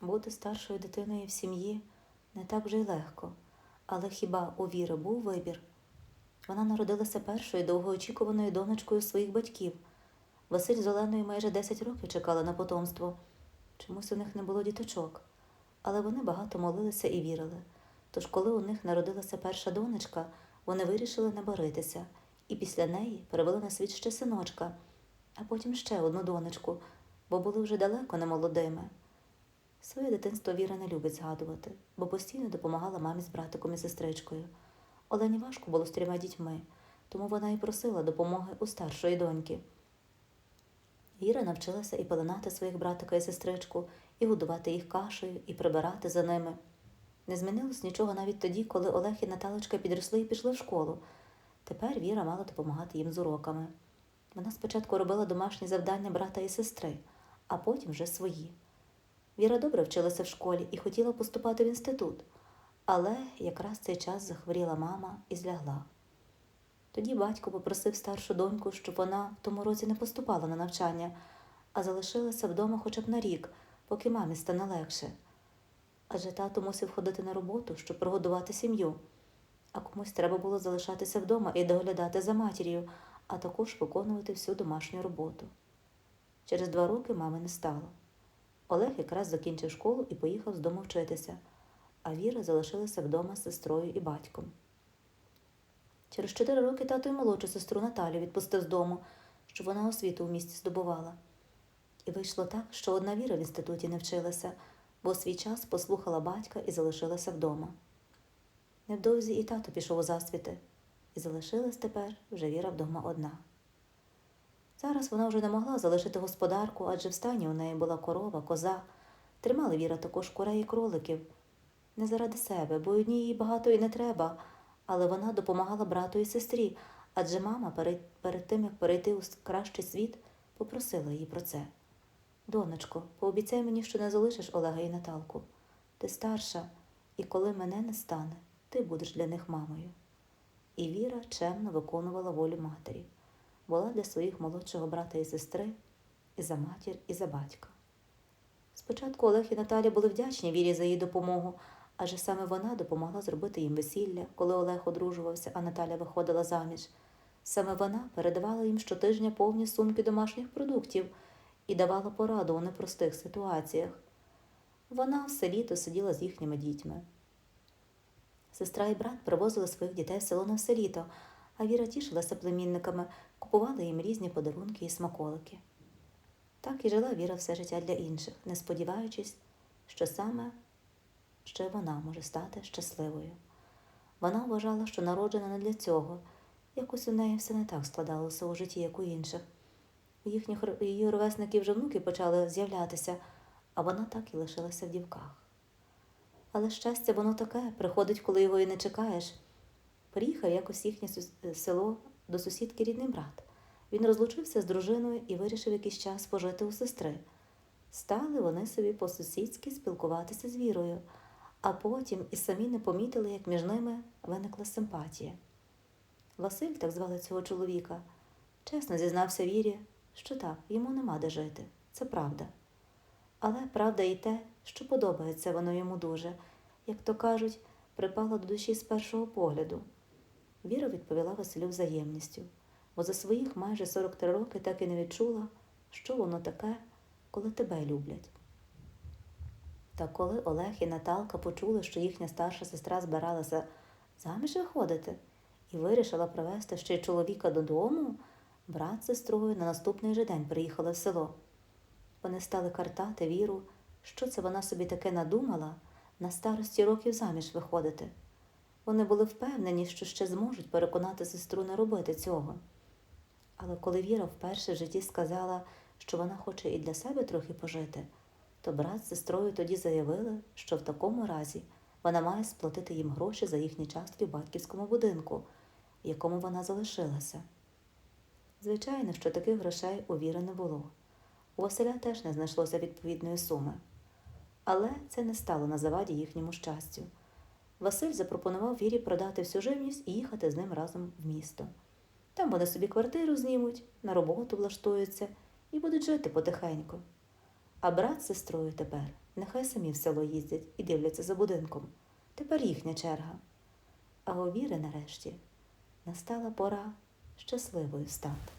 Бути старшою дитиною в сім'ї не так вже й легко, але хіба у Віри був вибір? Вона народилася першою довгоочікуваною донечкою своїх батьків. Василь з Оленою майже 10 років чекали на потомство. Чомусь у них не було діточок, але вони багато молилися і вірили. Тож, коли у них народилася перша донечка, вони вирішили не боритися, і після неї привели на світ ще синочка, а потім ще одну донечку, бо були вже далеко не молодими. Своє дитинство Віра не любить згадувати, бо постійно допомагала мамі з братиком і сестричкою. Олені важко було з трьома дітьми, тому вона і просила допомоги у старшої доньки. Віра навчилася і пеленати своїх братика і сестричку, і годувати їх кашею, і прибирати за ними. Не змінилось нічого навіть тоді, коли Олег і Наталочка підросли і пішли в школу. Тепер Віра мала допомагати їм з уроками. Вона спочатку робила домашні завдання брата і сестри, а потім вже свої. Віра добре вчилася в школі і хотіла поступати в інститут, але якраз цей час захворіла мама і злягла. Тоді батько попросив старшу доньку, щоб вона в тому році не поступала на навчання, а залишилася вдома хоча б на рік, поки мамі стане легше. Адже тато мусив ходити на роботу, щоб прогодувати сім'ю, а комусь треба було залишатися вдома і доглядати за матір'ю, а також виконувати всю домашню роботу. Через два роки мами не стало. Олег якраз закінчив школу і поїхав з дому вчитися, а Віра залишилася вдома з сестрою і батьком. Через чотири роки тато й молодшу сестру Наталю відпустив з дому, щоб вона освіту в місті здобувала. І вийшло так, що одна Віра в інституті не вчилася, бо свій час послухала батька і залишилася вдома. Невдовзі і тато пішов у засвіти, і залишилась тепер вже Віра вдома одна. Зараз вона вже не могла залишити господарку, адже в стані у неї була корова, коза. Тримала Віра також курей і кроликів. Не заради себе, бо одній їй багато і не треба, але вона допомагала брату і сестрі, адже мама перед, перед тим, як перейти у кращий світ, попросила її про це. Донечко, пообіцяй мені, що не залишиш Олега і Наталку. Ти старша, і коли мене не стане, ти будеш для них мамою. І Віра чемно виконувала волю матері, була для своїх молодшого брата і сестри, і за матір, і за батька. Спочатку Олег і Наталя були вдячні Вірі за її допомогу, адже саме вона допомогла зробити їм весілля, коли Олег одружувався, а Наталя виходила заміж. Саме вона передавала їм щотижня повні сумки домашніх продуктів і давала пораду у непростих ситуаціях. Вона все літо сиділа з їхніми дітьми. Сестра і брат привозили своїх дітей в село на все літо, а Віра тішилася племінниками, купувала їм різні подарунки і смаколики. Так і жила Віра все життя для інших, не сподіваючись, що саме ще вона може стати щасливою. Вона вважала, що народжена не для цього, якось у неї все не так складалося у житті, як у інших. У їхніх її ровесників вже внуки почали з'являтися, а вона так і лишилася в дівках. Але щастя, воно таке, приходить, коли його і не чекаєш. Приїхав якось їхнє село до сусідки рідний брат. Він розлучився з дружиною і вирішив якийсь час пожити у сестри. Стали вони собі по-сусідськи спілкуватися з вірою, а потім і самі не помітили, як між ними виникла симпатія. Василь, так звали цього чоловіка, чесно зізнався Вірі, що так, йому нема де жити. Це правда. Але правда і те, що подобається воно йому дуже, як то кажуть, припало до душі з першого погляду. Віра відповіла Василю взаємністю, бо за своїх майже 43 роки так і не відчула, що воно таке, коли тебе люблять. Та коли Олег і Наталка почули, що їхня старша сестра збиралася заміж виходити і вирішила привезти ще й чоловіка додому, брат з сестрою на наступний же день приїхали в село. Вони стали картати віру, що це вона собі таке надумала на старості років заміж виходити. Вони були впевнені, що ще зможуть переконати сестру не робити цього. Але коли Віра вперше в житті сказала, що вона хоче і для себе трохи пожити, то брат з сестрою тоді заявили, що в такому разі вона має сплатити їм гроші за їхні частки в батьківському будинку, в якому вона залишилася. Звичайно, що таких грошей у Віри не було. У Василя теж не знайшлося відповідної суми. Але це не стало на заваді їхньому щастю. Василь запропонував Вірі продати всю живність і їхати з ним разом в місто. Там вони собі квартиру знімуть, на роботу влаштуються і будуть жити потихеньку. А брат з сестрою тепер Нехай самі в село їздять і дивляться за будинком. Тепер їхня черга. А у Віри нарешті настала пора щасливою стати.